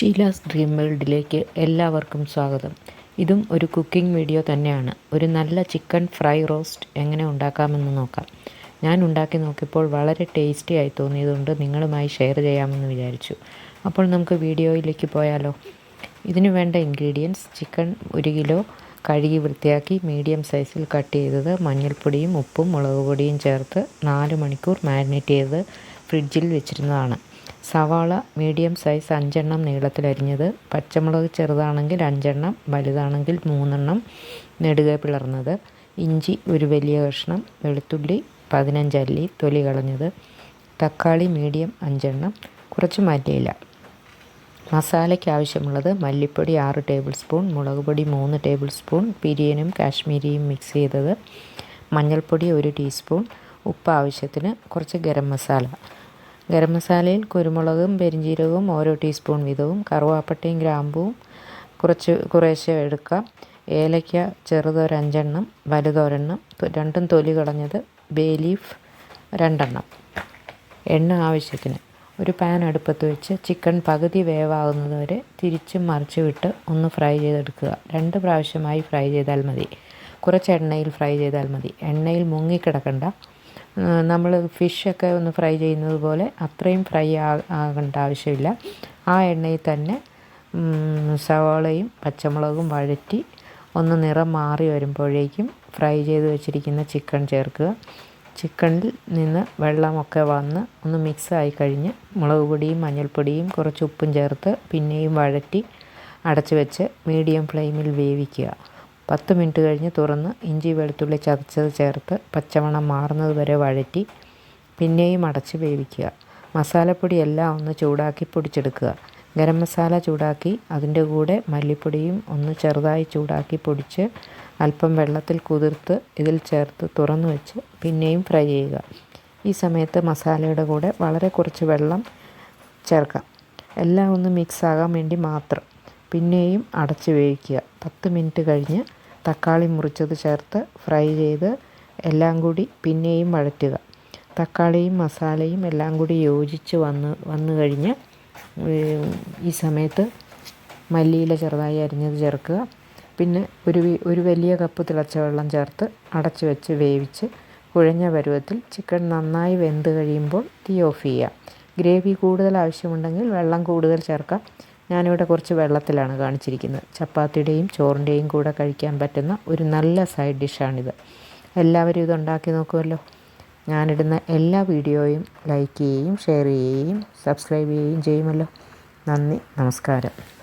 Sheela's dream വേൾഡിലേക്ക് എല്ലാവർക്കും സ്വാഗതം. ഇതും ഒരു കുക്കിംഗ് വീഡിയോ തന്നെയാണ്. ഒരു നല്ല ചിക്കൻ ഫ്രൈ റോസ്റ്റ് എങ്ങനെ ഉണ്ടാക്കാമെന്ന് നോക്കാം. ഞാൻ ഉണ്ടാക്കി നോക്കിയപ്പോൾ വളരെ ടേസ്റ്റി ആയി തോന്നിയതുകൊണ്ട് നിങ്ങളുമായി ഷെയർ ചെയ്യാമെന്ന് വിചാരിച്ചു. അപ്പോൾ നമുക്ക് വീഡിയോയിലേക്ക് പോയാലോ? ഇതിന് വേണ്ട ഇൻഗ്രീഡിയൻസ് ചിക്കൻ ഒരു കിലോ കഴുകി വൃത്തിയാക്കി മീഡിയം സൈസിൽ കട്ട് ചെയ്തത് മഞ്ഞൾപ്പൊടിയും ഉപ്പും മുളക് പൊടിയും ചേർത്ത് നാല് മണിക്കൂർ മാരിനേറ്റ് ചെയ്ത് ഫ്രിഡ്ജിൽ വെച്ചിരുന്നതാണ്. സവാള മീഡിയം സൈസ് അഞ്ചെണ്ണം നീളത്തിലരിഞ്ഞത് പച്ചമുളക് ചെറുതാണെങ്കിൽ അഞ്ചെണ്ണം വലുതാണെങ്കിൽ മൂന്നെണ്ണം നെടുകെ പിളർന്നത് ഇഞ്ചി ഒരു വലിയ കഷ്ണം വെളുത്തുള്ളി പതിനഞ്ചല്ലി തൊലി കളഞ്ഞത് തക്കാളി മീഡിയം അഞ്ചെണ്ണം കുറച്ച് മല്ലിയില. മസാലയ്ക്ക് ആവശ്യമുള്ളത് മല്ലിപ്പൊടി ആറ് ടേബിൾ സ്പൂൺ മുളക് പൊടി മൂന്ന് ടേബിൾ സ്പൂൺ പിരിയനും കാശ്മീരിയും മിക്സ് ചെയ്തത് മഞ്ഞൾപ്പൊടി ഒരു ടീസ്പൂൺ ഉപ്പ് ആവശ്യത്തിന് കുറച്ച് ഗരം മസാല. ഗരം മസാലയിൽ കുരുമുളകും പെരിഞ്ജീരകവും ഓരോ ടീസ്പൂൺ വീതവും കറുവാപ്പട്ടയും ഗ്രാമ്പുവും കുറച്ച് കുറേശ്ശെ എടുക്കാം. ഏലയ്ക്ക ചെറുതൊരഞ്ചെണ്ണം വലുതൊരെണ്ണം രണ്ടും തൊലി കളഞ്ഞത് ബേ ലീഫ് രണ്ടെണ്ണം. എണ്ണ ആവശ്യത്തിന് ഒരു പാൻ അടുപ്പത്ത് വെച്ച് ചിക്കൻ പകുതി വേവാകുന്നത് വരെ തിരിച്ചും മറിച്ച് വിട്ട് ഒന്ന് ഫ്രൈ ചെയ്തെടുക്കുക. രണ്ട് പ്രാവശ്യമായി ഫ്രൈ ചെയ്താൽ മതി. കുറച്ച് എണ്ണയിൽ ഫ്രൈ ചെയ്താൽ മതി. എണ്ണയിൽ മുങ്ങിക്കിടക്കണ്ട. നമ്മൾ ഫിഷൊക്കെ ഒന്ന് ഫ്രൈ ചെയ്യുന്നത് പോലെ അത്രയും ഫ്രൈ ആകേണ്ട ആവശ്യമില്ല. ആ എണ്ണയിൽ തന്നെ സവാളയും പച്ചമുളകും വഴറ്റി ഒന്ന് നിറം മാറി വരുമ്പോഴേക്കും ഫ്രൈ ചെയ്ത് വെച്ചിരിക്കുന്ന ചിക്കൻ ചേർക്കുക. ചിക്കനിൽ നിന്ന് വെള്ളമൊക്കെ വന്ന് ഒന്ന് മിക്സ് ആയി കഴിഞ്ഞ് മുളക് പൊടിയും മഞ്ഞൾപ്പൊടിയും കുറച്ച് ഉപ്പും ചേർത്ത് പിന്നെയും വഴറ്റി അടച്ചു വെച്ച് മീഡിയം ഫ്ലെയിമിൽ വേവിക്കുക. പത്ത് മിനിറ്റ് കഴിഞ്ഞ് തുറന്ന് ഇഞ്ചി വെളുത്തുള്ളി ചതച്ചത് ചേർത്ത് പച്ചമണം മാറുന്നത് വരെ വഴറ്റി പിന്നെയും അടച്ച് വേവിക്കുക. മസാലപ്പൊടി എല്ലാം ഒന്ന് ചൂടാക്കി പൊടിച്ചെടുക്കുക. ഗരം മസാല ചൂടാക്കി അതിന്റെ കൂടെ മല്ലിപ്പൊടിയും ഒന്ന് ചെറുതായി ചൂടാക്കി പൊടിച്ച് അല്പം വെള്ളത്തിൽ കുതിർത്ത് ഇതിൽ ചേർത്ത് തുറന്നു വെച്ച് പിന്നെയും ഫ്രൈ ചെയ്യുക. ഈ സമയത്ത് മസാലയുടെ കൂടെ വളരെ കുറച്ച് വെള്ളം ചേർക്കാം. എല്ലാം ഒന്ന് മിക്സ് ആകാൻ വേണ്ടി മാത്രം പിന്നെയും അടച്ച് വേവിക്കുക. പത്ത് മിനിറ്റ് കഴിഞ്ഞ് തക്കാളി മുറിച്ചത് ചേർത്ത് ഫ്രൈ ചെയ്ത് എല്ലാം കൂടി പിന്നെയും വഴറ്റുക. തക്കാളിയും മസാലയും എല്ലാം കൂടി യോജിച്ച് വന്ന് വന്നു കഴിഞ്ഞ് ഈ സമയത്ത് മല്ലിയില ചെറുതായി അരിഞ്ഞത് ചേർക്കുക. പിന്നെ ഒരു ഒരു വലിയ കപ്പ് തിളച്ച വെള്ളം ചേർത്ത് അടച്ചു വെച്ച് വേവിച്ച് കുഴഞ്ഞ പരുവത്തിൽ ചിക്കൻ നന്നായി വെന്ത് കഴിയുമ്പോൾ തീ ഓഫ് ചെയ്യുക. ഗ്രേവി കൂടുതൽ ആവശ്യമുണ്ടെങ്കിൽ വെള്ളം കൂടുതൽ ചേർക്കാം. ഞാനിവിടെ കുറച്ച് വെള്ളത്തിലാണ് കാണിച്ചിരിക്കുന്നത്. ചപ്പാത്തിയുടെയും ചോറിന്റെയും കൂടെ കഴിക്കാൻ പറ്റുന്ന ഒരു നല്ല സൈഡ് ഡിഷാണിത്. എല്ലാവരും ഇതുണ്ടാക്കി നോക്കുമല്ലോ. ഞാനിടുന്ന എല്ലാ വീഡിയോയും ലൈക്ക് ചെയ്യുകയും ഷെയർ ചെയ്യുകയും സബ്സ്ക്രൈബ് ചെയ്യുകയും ചെയ്യുമല്ലോ. നന്ദി നമസ്കാരം.